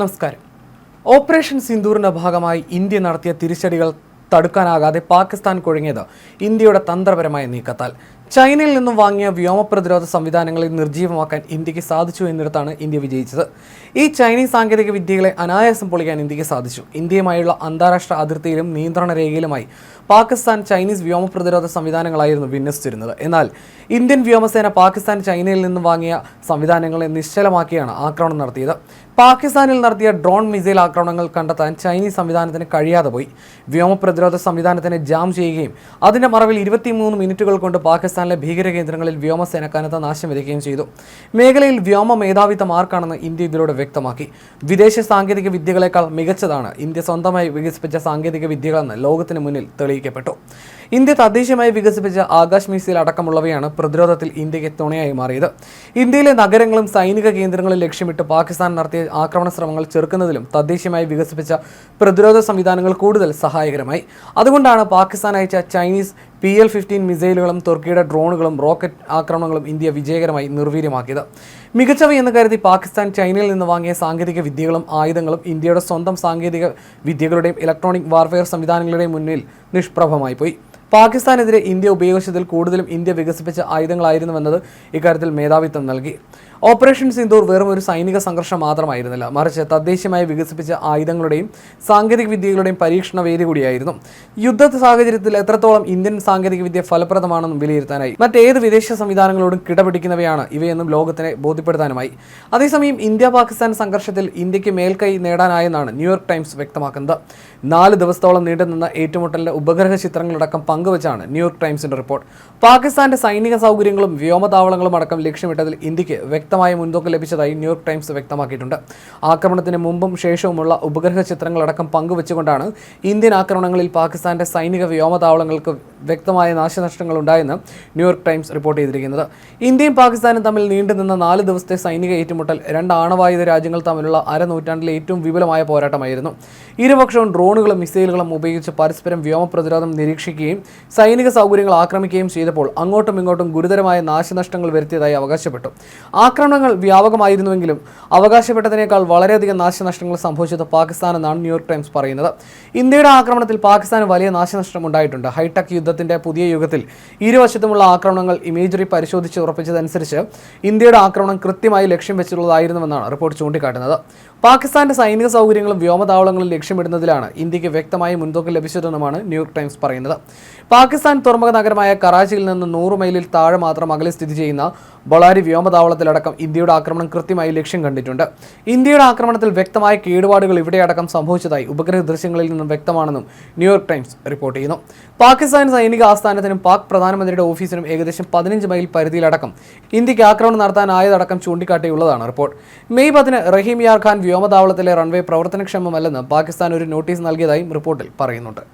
നമസ്കാരം. ഓപ്പറേഷൻ സിന്ദൂറിന്റെ ഭാഗമായി ഇന്ത്യ നടത്തിയ തിരിച്ചടികൾ തടുക്കാനാകാതെ പാകിസ്ഥാൻ കുഴങ്ങിയത് ഇന്ത്യയുടെ തന്ത്രപരമായ നീക്കത്താൽ. ചൈനയിൽ നിന്നും വാങ്ങിയ വ്യോമ പ്രതിരോധ സംവിധാനങ്ങളെ നിർജീവമാക്കാൻ ഇന്ത്യയ്ക്ക് സാധിച്ചു എന്നിടത്താണ് ഇന്ത്യ വിജയിച്ചത്. ഈ ചൈനീസ് സാങ്കേതിക വിദ്യകളെ അനായാസം പൊളിക്കാൻ ഇന്ത്യയ്ക്ക് സാധിച്ചു. ഇന്ത്യയുമായുള്ള അന്താരാഷ്ട്ര അതിർത്തിയിലും നിയന്ത്രണ രേഖയിലുമായി പാകിസ്ഥാൻ ചൈനീസ് വ്യോമ പ്രതിരോധ സംവിധാനങ്ങളായിരുന്നു വിന്യസിച്ചിരുന്നത്. എന്നാൽ ഇന്ത്യൻ വ്യോമസേന പാകിസ്ഥാൻ ചൈനയിൽ നിന്നും വാങ്ങിയ സംവിധാനങ്ങളെ നിശ്ചലമാക്കിയാണ് ആക്രമണം നടത്തിയത്. പാകിസ്ഥാനിൽ നടത്തിയ ഡ്രോൺ മിസൈൽ ആക്രമണങ്ങൾ കണ്ടെത്താൻ ചൈനീസ് സംവിധാനത്തിന് കഴിയാതെ പോയി. വ്യോമ പ്രതിരോധ സംവിധാനത്തിനെ ജാം ചെയ്യുകയും അതിന്റെ മറവിൽ ഇരുപത്തിമൂന്ന് മിനിറ്റുകൾ കൊണ്ട് പാകിസ്ഥാനിലെ ഭീകര കേന്ദ്രങ്ങളിൽ വ്യോമസേന കനത്ത നാശം വിതയ്ക്കുകയും ചെയ്തു. മേഖലയിൽ വ്യോമ മേധാവിത്വം ആർക്കാണെന്ന് ഇന്ത്യ ഇതിലൂടെ വ്യക്തമാക്കി. വിദേശ സാങ്കേതിക വിദ്യകളെക്കാൾ മികച്ചതാണ് ഇന്ത്യ സ്വന്തമായി വികസിപ്പിച്ച സാങ്കേതിക വിദ്യകളെന്ന് ലോകത്തിന് മുന്നിൽ തെളിയിക്കപ്പെട്ടു. ഇന്ത്യ തദ്ദേശീയമായി വികസിപ്പിച്ച ആകാശ് മിസൈൽ അടക്കമുള്ളവയാണ് പ്രതിരോധത്തിൽ ഇന്ത്യയ്ക്ക് തുണയായി മാറിയത്. ഇന്ത്യയിലെ നഗരങ്ങളും സൈനിക കേന്ദ്രങ്ങളും ലക്ഷ്യമിട്ട് പാകിസ്ഥാൻ നടത്തിയ ആക്രമണ ശ്രമങ്ങൾ ചെറുക്കുന്നതിലും തദ്ദേശീയമായി വികസിപ്പിച്ച പ്രതിരോധ സംവിധാനങ്ങൾ കൂടുതൽ സഹായകരമായി. അതുകൊണ്ടാണ് പാകിസ്ഥാൻ അയച്ച ചൈനീസ് പി എൽ ഫിഫ്റ്റീൻ മിസൈലുകളും തുർക്കിയുടെ ഡ്രോണുകളും റോക്കറ്റ് ആക്രമണങ്ങളും ഇന്ത്യ വിജയകരമായി നിർവീര്യമാക്കിയത്. മികച്ചവയെന്ന് കരുതി പാകിസ്ഥാൻ ചൈനയിൽ നിന്ന് വാങ്ങിയ സാങ്കേതിക വിദ്യകളും ആയുധങ്ങളും ഇന്ത്യയുടെ സ്വന്തം സാങ്കേതിക വിദ്യകളുടെയും ഇലക്ട്രോണിക് വാർഫെയർ സംവിധാനങ്ങളുടെയും മുന്നിൽ നിഷ്പ്രഭമായി പോയി പാകിസ്ഥാനെതിരെ ഇന്ത്യ ഉപയോഗിച്ചതിൽ കൂടുതലും ഇന്ത്യ വികസിപ്പിച്ച ആയുധങ്ങളായിരുന്നുവെന്നത് ഇക്കാര്യത്തിൽ മേധാവിത്വം നൽകി. ഓപ്പറേഷൻ സിന്ദൂർ വെറും ഒരു സൈനിക സംഘർഷം മാത്രമായിരുന്നില്ല. മറിച്ച് തദ്ദേശീയമായി വികസിപ്പിച്ച ആയുധങ്ങളുടെയും സാങ്കേതിക വിദ്യകളുടെയും പരീക്ഷണ വേദി കൂടിയായിരുന്നു. യുദ്ധ സാഹചര്യത്തിൽ എത്രത്തോളം ഇന്ത്യൻ സാങ്കേതിക വിദ്യ ഫലപ്രദമാണെന്നും വിലയിരുത്താനായി. മറ്റേത് വിദേശ സംവിധാനങ്ങളോടും കിടപിടിക്കുന്നവയാണ് ഇവയെന്നും ലോകത്തിനെ ബോധ്യപ്പെടുത്താനുമായി. അതേസമയം ഇന്ത്യ പാകിസ്ഥാൻ സംഘർഷത്തിൽ ഇന്ത്യയ്ക്ക് മേൽക്കൈ നേടാനായെന്നാണ് ന്യൂയോർക്ക് ടൈംസ് വ്യക്തമാക്കുന്നത്. നാല് ദിവസത്തോളം നീണ്ടുനിന്ന ഏറ്റുമുട്ടലിന്റെ ഉപഗ്രഹ ചിത്രങ്ങളടക്കം പങ്കുവച്ചാണ് ന്യൂയോർക്ക് ടൈംസിന്റെ റിപ്പോർട്ട്. പാകിസ്ഥാന്റെ സൈനിക സൗകര്യങ്ങളും വ്യോമതാവളങ്ങളും അടക്കം ലക്ഷ്യമിട്ടതിൽ ഇന്ത്യയ്ക്ക് വ്യക്തമായ മുൻതൂക്കം ലഭിച്ചതായി ന്യൂയോർക്ക് ടൈംസ് വ്യക്തമാക്കിയിട്ടുണ്ട്. ആക്രമണത്തിന് മുമ്പും ശേഷവുമുള്ള ഉപഗ്രഹ ചിത്രങ്ങളടക്കം പങ്കുവച്ചുകൊണ്ടാണ് ഇന്ത്യൻ ആക്രമണങ്ങളിൽ പാകിസ്ഥാന്റെ സൈനിക വ്യോമതാവളങ്ങൾക്ക് വ്യക്തമായ നാശനഷ്ടങ്ങൾ ഉണ്ടായെന്ന് ന്യൂയോർക്ക് ടൈംസ് റിപ്പോർട്ട് ചെയ്തിരിക്കുന്നത്. ഇന്ത്യയും പാകിസ്ഥാനും തമ്മിൽ നീണ്ടുനിന്ന നാല് ദിവസത്തെ സൈനിക ഏറ്റുമുട്ടൽ രണ്ട് ആണവായുധ രാജ്യങ്ങൾ തമ്മിലുള്ള അരനൂറ്റാണ്ടിലെ ഏറ്റവും വിപുലമായ പോരാട്ടമായിരുന്നു. ഇരുപക്ഷവും ഡ്രോണുകളും മിസൈലുകളും ഉപയോഗിച്ച് പരസ്പരം വ്യോമ പ്രതിരോധം നിരീക്ഷിക്കുകയും സൈനിക സൗകര്യങ്ങൾ ആക്രമിക്കുകയും ചെയ്തപ്പോൾ അങ്ങോട്ടും ഇങ്ങോട്ടും ഗുരുതരമായ നാശനഷ്ടങ്ങൾ വരുത്തിയതായി അവകാശപ്പെട്ടു. ആക്രമണങ്ങൾ വ്യാപകമായിരുന്നുവെങ്കിലും അവകാശപ്പെട്ടതിനേക്കാൾ വളരെയധികം നാശനഷ്ടങ്ങൾ സംഭവിച്ചത് പാകിസ്ഥാനെന്നാണ് ന്യൂയോർക്ക് ടൈംസ് പറയുന്നത്. ഇന്ത്യയുടെ ആക്രമണത്തിൽ പാകിസ്ഥാന് വലിയ നാശനഷ്ടം ഉണ്ടായിട്ടുണ്ട്. ഹൈടെക് യുദ്ധത്തിന്റെ പുതിയ യുഗത്തിൽ ഇരുവശത്തുമുള്ള ആക്രമണങ്ങൾ ഇമേജറി പരിശോധിച്ച് ഉറപ്പിച്ചതനുസരിച്ച് ഇന്ത്യയുടെ ആക്രമണം കൃത്യമായി ലക്ഷ്യം വെച്ചിട്ടുള്ളതായിരുന്നുവെന്നാണ് റിപ്പോർട്ട് ചൂണ്ടിക്കാട്ടുന്നത്. പാകിസ്ഥാന്റെ സൈനിക സൗകര്യങ്ങളും വ്യോമതാവളങ്ങളും ലക്ഷ്യമിടുന്നതിലാണ് ഇന്ത്യയ്ക്ക് വ്യക്തമായ മുൻതൂക്കം ലഭിച്ചതെന്നുമാണ് ന്യൂയോർക്ക് ടൈംസ് പറയുന്നത്. പാകിസ്ഥാൻ തുറമുഖ നഗരമായ കറാച്ചിയിൽ നിന്ന് നൂറ് മൈലിൽ താഴെ മാത്രം അകലെ സ്ഥിതി ചെയ്യുന്ന ബൊളാരി വ്യോമതാവളത്തിലടക്കം ഇന്ത്യയുടെ ആക്രമണം കൃത്യമായി ലക്ഷ്യം കണ്ടിട്ടുണ്ട്. ഇന്ത്യയുടെ ആക്രമണത്തിൽ വ്യക്തമായ കേടുപാടുകൾ ഇവിടെയടക്കം സംഭവിച്ചതായി ഉപഗ്രഹ ദൃശ്യങ്ങളിൽ നിന്നും വ്യക്തമാണെന്നും ന്യൂയോർക്ക് ടൈംസ് റിപ്പോർട്ട് ചെയ്യുന്നു. പാകിസ്ഥാൻ സൈനിക ആസ്ഥാനത്തിനും പാക് പ്രധാനമന്ത്രിയുടെ ഓഫീസിനും ഏകദേശം പതിനഞ്ച് മൈൽ പരിധിയിലടക്കം ഇന്ത്യയ്ക്ക് ആക്രമണം നടത്താനായതടക്കം ചൂണ്ടിക്കാട്ടിയുള്ളതാണ് റിപ്പോർട്ട്. മെയ് പതിന് റഹീം യാർ ഖാൻ വ്യോമതാവളത്തിലെ റൺവേ പ്രവർത്തനക്ഷമമല്ലെന്ന് പാകിസ്ഥാൻ ഒരു നോട്ടീസ് നൽകിയതായും റിപ്പോർട്ടിൽ പറയുന്നുണ്ട്.